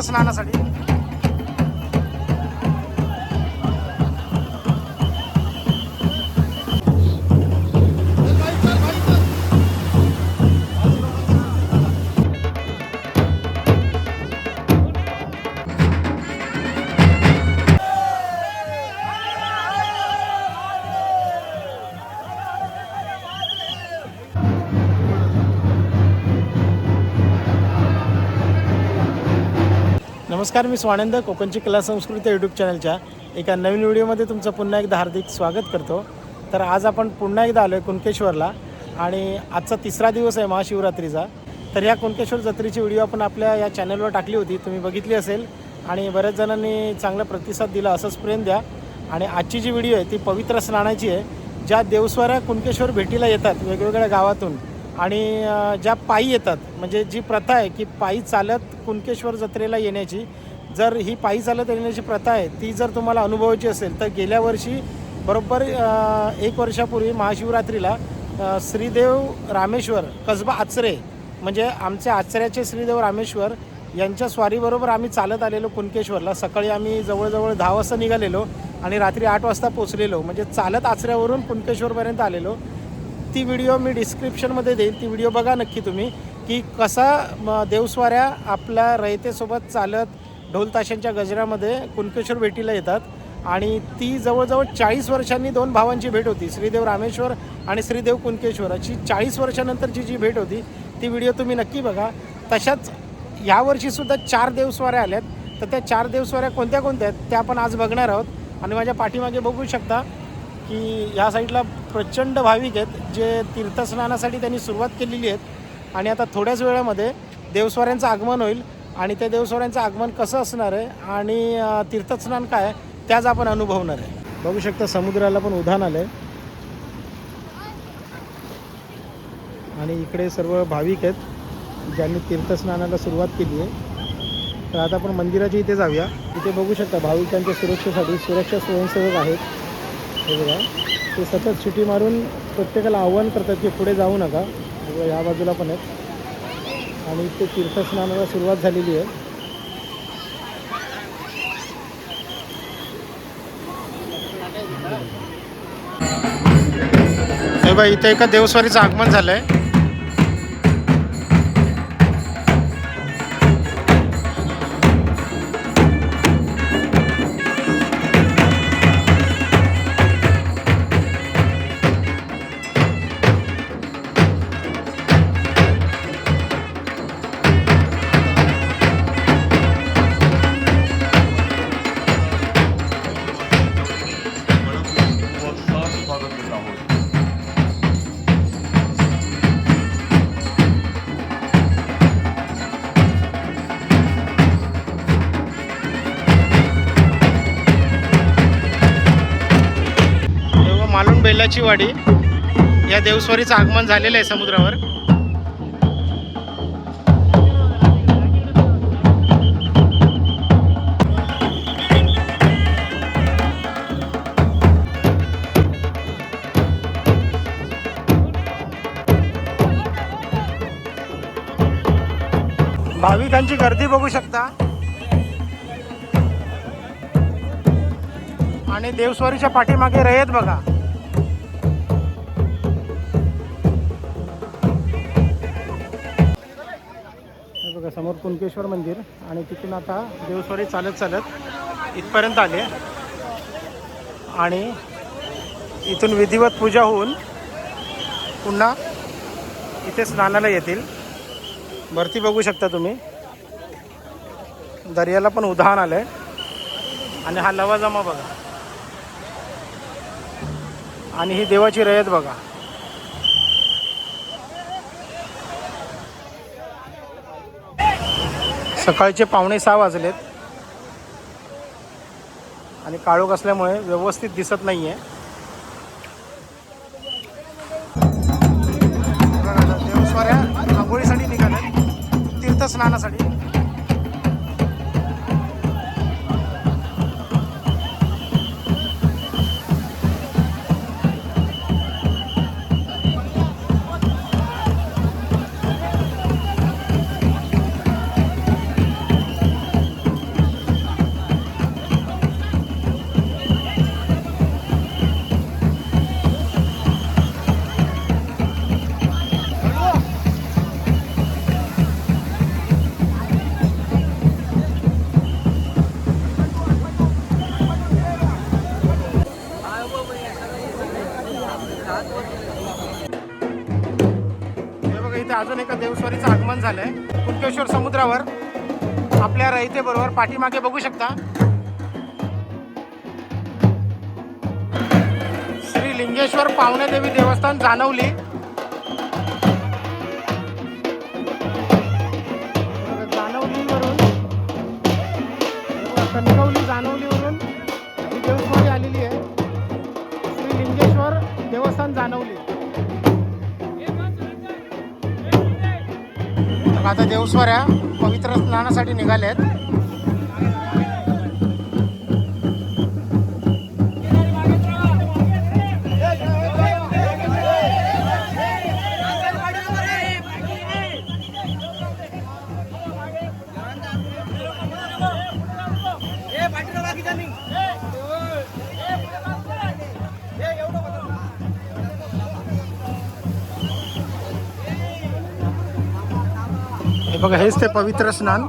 स्नानासाठी नमस्कार मी स्वानंद कोकणची कला संस्कृती यूट्यूब चॅनलच्या एका नवीन व्हिडिओमध्ये तुमचं पुन्हा एकदा हार्दिक स्वागत करतो. तर आज आपण पुन्हा एकदा आलो आहे कुणकेश्वरला आणि आजचा तिसरा दिवस आहे महाशिवरात्रीचा. तर ह्या कुणकेश्वर जत्रेची व्हिडिओ आपण आपल्या या चॅनलवर टाकली होती तुम्ही बघितली असेल. आणि बऱ्याच जणांनी चांगला प्रतिसाद दिला असंच प्रेम द्या. आणि आजची जी व्हिडिओ आहे ती पवित्र स्नानाची आहे. ज्या देवस्वाऱ्या कुणकेश्वर भेटीला येतात वेगवेगळ्या गावातून आणि ज्या पायी येतात म्हणजे जी प्रथा आहे की पायी चालत कुणकेश्वर जत्रेला येण्याची जर ही पायी चालत येण्याची प्रथा आहे ती जर तुम्हाला अनुभवायची असेल तर गेल्या वर्षी बरोबर एक वर्षापूर्वी महाशिवरात्रीला श्रीदेव रामेश्वर कसबा आचरे म्हणजे आमच्या आचऱ्याचे श्रीदेव रामेश्वर यांच्या स्वारीबरोबर आम्ही चालत आलेलो कुणकेश्वरला. सकाळी आम्ही जवळजवळ दहा वाजता निघालेलो आणि रात्री आठ वाजता पोचलेलो म्हणजे चालत आचऱ्यावरून कुणकेश्वरपर्यंत आलेलो. ती व्हिडिओ मी डिस्क्रिप्शनमध्ये देईन. ती व्हिडिओ बघा नक्की तुम्ही की कसा देवस्वाऱ्या आपल्या रयतेसोबत चालत ढोलताशांच्या गजरामध्ये कुणकेश्वर भेटीला येतात. आणि ती जवळजवळ चाळीस वर्षांनी दोन भावांची भेट होती श्रीदेव रामेश्वर आणि श्रीदेव कुणकेश्वर अशी चाळीस वर्षानंतरची जी भेट होती ती व्हिडिओ तुम्ही नक्की बघा. तशाच यावर्षीसुद्धा चार देवस्वाऱ्या आल्यात. तर त्या चार देवस्वाऱ्या कोणत्या कोणत्या आहेत त्या आपण आज बघणार आहोत. आणि माझ्या पाठीमागे बघू शकता की ह्या साईडला प्रचंड भाविक आहेत जे तीर्थस्नानासाठी त्यांनी सुरुवात केलेली आहेत. आणि आता थोड्याच वेळामध्ये देवस्वाऱ्यांचं आगमन होईल आणि त्या देवस्वाऱ्यांचं आगमन कसं असणार आहे आणि तीर्थस्नान काय त्याच आपण अनुभवणार आहे. बघू शकता समुद्राला पण उधाण आलं आहे आणि इकडे सर्व भाविक आहेत ज्यांनी तीर्थस्नानाला सुरुवात केली आहे. तर आता आपण मंदिराच्या इथे जाऊया. इथे बघू शकता भाविकांच्या सुरक्षेसाठी सुरक्षा स्वयंसेवक आहेत. हे बघा. ते सतत शिटी मारून प्रत्येकाला आव्हान करतात की पुढे जाऊ नका. ह्या बाजूला पण आहेत. आणि इथे तीर्थस्नानाला सुरुवात झालेली आहे. हे बघा इथे एका देवस्वारीचं आगमन झालं आहे मालून वाडी. या देवस्वारीचं आगमन झालेलं आहे समुद्रावर. भाविकांची गर्दी बघू शकता. आणि देवस्वारीच्या पाठीमागे रयत बघा. समोर कुणकेश्वर मंदिर आणि तिथून आता देवस्वारी चालत चालत इथपर्यंत आले आणि इथून विधिवत पूजा होऊन पुन्हा इथे स्नानाला येतील. भरती बघू शकता तुम्ही. दर्याला पण उधाण आहे आणि हा लवाजमा बघा. आणि ही देवाची रयत बघा. सकाळचे पावणे सहा वाजलेत. आणि काळोख असल्यामुळे व्यवस्थित दिसत नाही आहे देवस्वाऱ्या आंघोळीसाठी निघाल्या तीर्थस्नानासाठी. झालं आहे कुणकेश्वर समुद्रावर आपल्या रहितेबरोबर पाठीमागे बघू शकता. श्री लिंगेश्वर पावणेदेवी देवस्थान जाणवली. आता देवस्वाऱ्या पवित्र स्नानासाठी निघाल्या बघा हेच ते पवित्र स्नान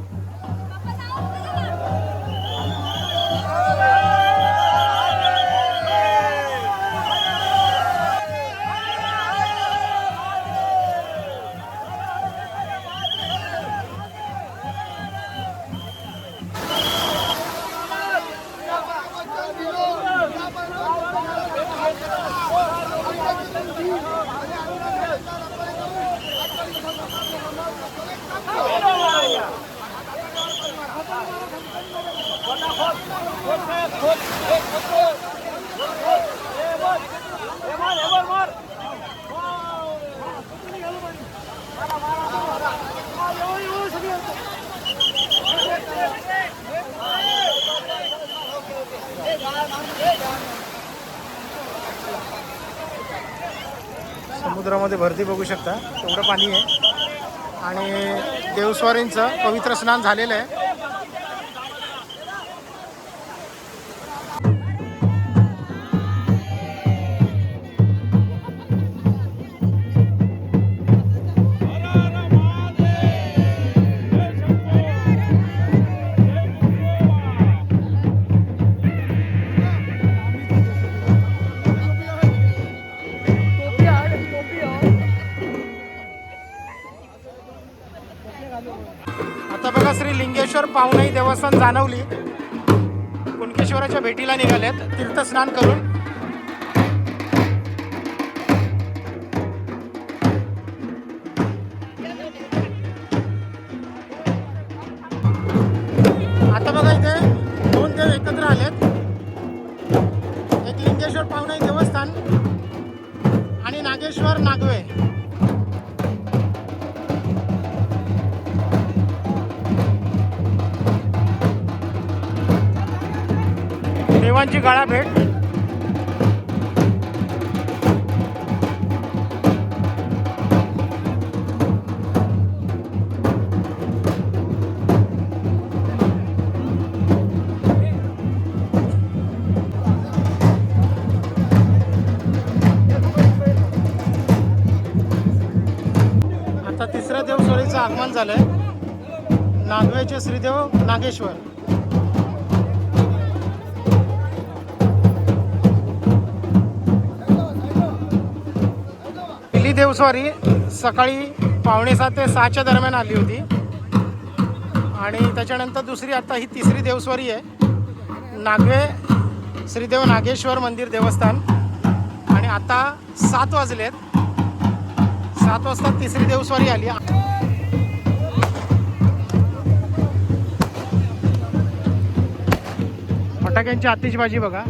समुद्रामध्ये भरती बघू शकता. तेवढं पाणी आहे. आणि देवस्वारींचं पवित्र स्नान झालेलं आहे. कुणकेश्वर पाहुणे देवस्थान जाणवली. कुणकेश्वराच्या भेटीला निघाल्यात तीर्थस्नान करून सर्वांची गाळा भेट. आता तिसऱ्या देवस्वरीचं आगमन झालंय. नागवेचे श्रीदेव नागेश्वर. सॉरी सकाळी पावणे सात ते सहाच्या दरम्यान आली होती. आणि त्याच्यानंतर दुसरी आता ही तिसरी देवस्वारी आहे. नागवे श्रीदेव नागेश्वर मंदिर देवस्थान. आणि आता सात वाजलेत. सात वाजता तिसरी देवस्वारी आली. फटाक्यांची आतिषबाजी बघा.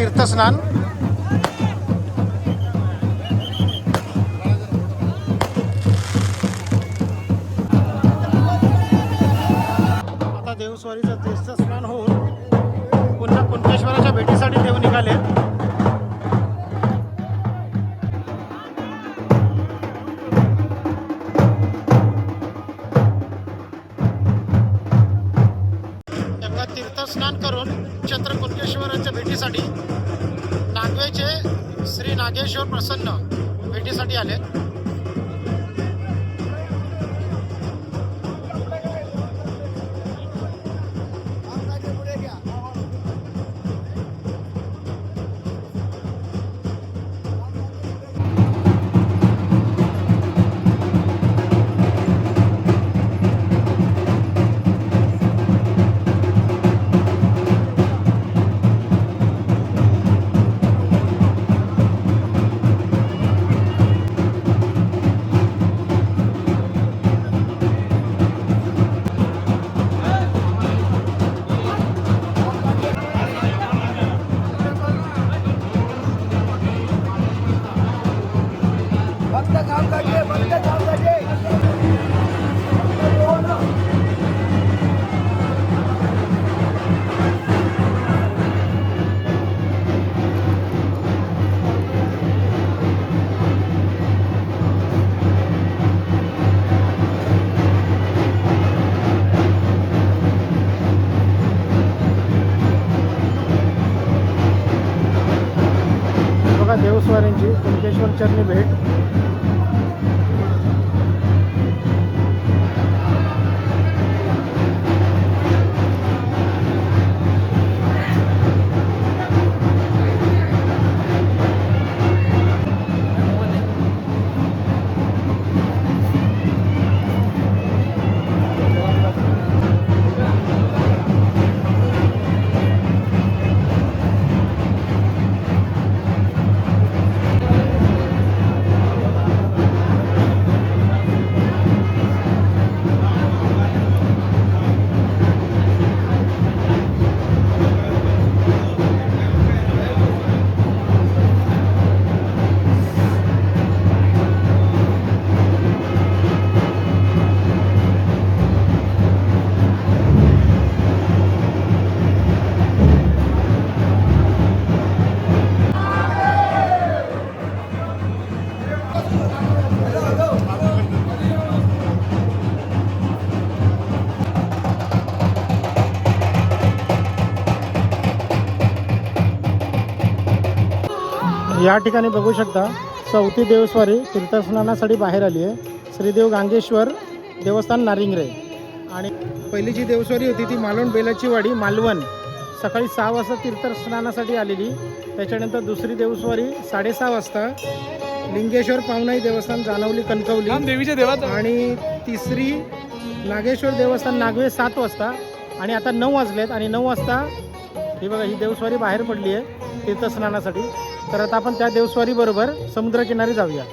तीर्थस्नान. आता देवस्वारीचं तीर्थस्नान होऊन पुन्हा कुणकेश्वराच्या भेटीसाठी देव निघाले देवस्वारींची कुणकेश्वर चरणी भेट या ठिकाणी बघू शकता चौथी देवस्वारी तीर्थस्नानासाठी बाहेर आली आहे. श्रीदेव गांगेश्वर देवस्थान नारिंगरे. आणि पहिली जी देवस्वारी होती ती मालवण बेलाची वाडी मालवण. सकाळी सहा वाजता तीर्थस्नानासाठी आलेली. त्याच्यानंतर दुसरी देवस्वारी साडेसहा वाजता लिंगेश्वर पावनाई देवस्थान जानवली कणकवली. देवीच्या देवात आणि तिसरी नागेश्वर देवस्थान नागवे सात वाजता. आणि आता नऊ वाजलेत आणि नऊ वाजता ही बघा ही देवस्वारी बाहेर पडली आहे तीर्थस्नानासाठी तर आता आपण त्या देवस्वारी बरोबर समुद्रकिनारी जाऊया.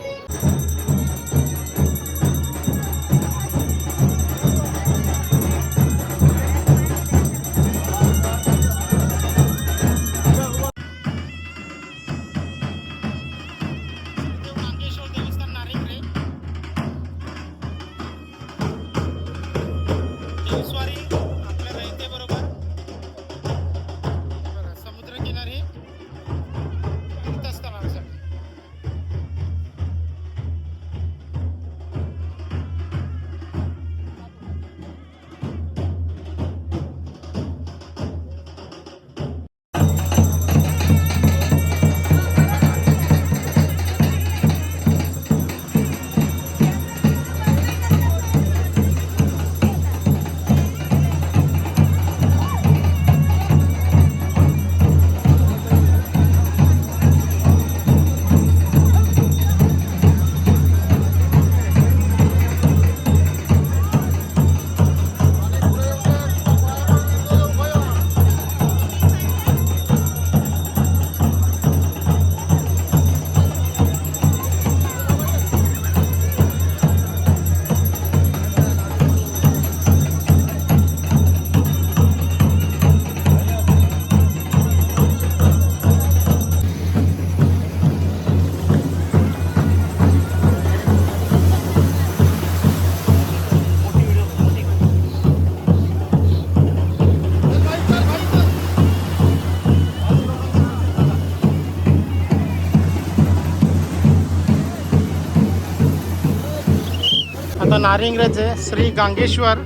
आता नारिंगरेचे श्री गांगेश्वर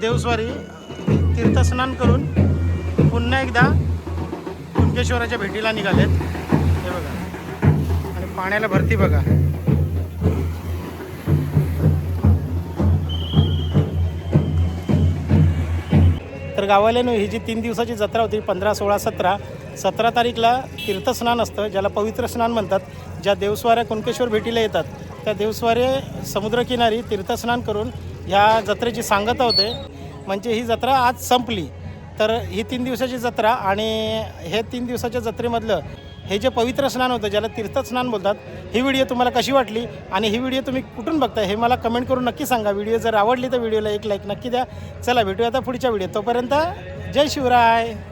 देवस्वारी तीर्थस्नान करून पुन्हा एकदा कुणकेश्वराच्या भेटीला निघालेत. हे बघा. पाण्याला भरती बघा. तर गावाला ही जी तीन दिवसाची जत्रा होती पंधरा सोळा सतरा सतरा तारीखला तीर्थस्नान असतं ज्याला पवित्र स्नान म्हणतात ज्या देवस्वाऱ्या कुणकेश्वर भेटीला येतात त्या देवस्वारे समुद्रकिनारी तीर्थस्नान करून ह्या जत्रेची सांगता होते. म्हणजे ही जत्रा आज संपली. तर ही तीन दिवसाची जत्रा आणि हे तीन दिवसाच्या जत्रेमधलं हे जे पवित्र स्नान होतं ज्याला तीर्थस्नान बोलतात ही व्हिडिओ तुम्हाला कशी वाटली आणि ही व्हिडिओ तुम्ही कुठून बघताय हे मला कमेंट करून नक्की सांगा. व्हिडिओ जर आवडली तर व्हिडिओला एक लाईक नक्की द्या. चला भेटूया आता पुढच्या व्हिडिओ तोपर्यंत जय शिवराय.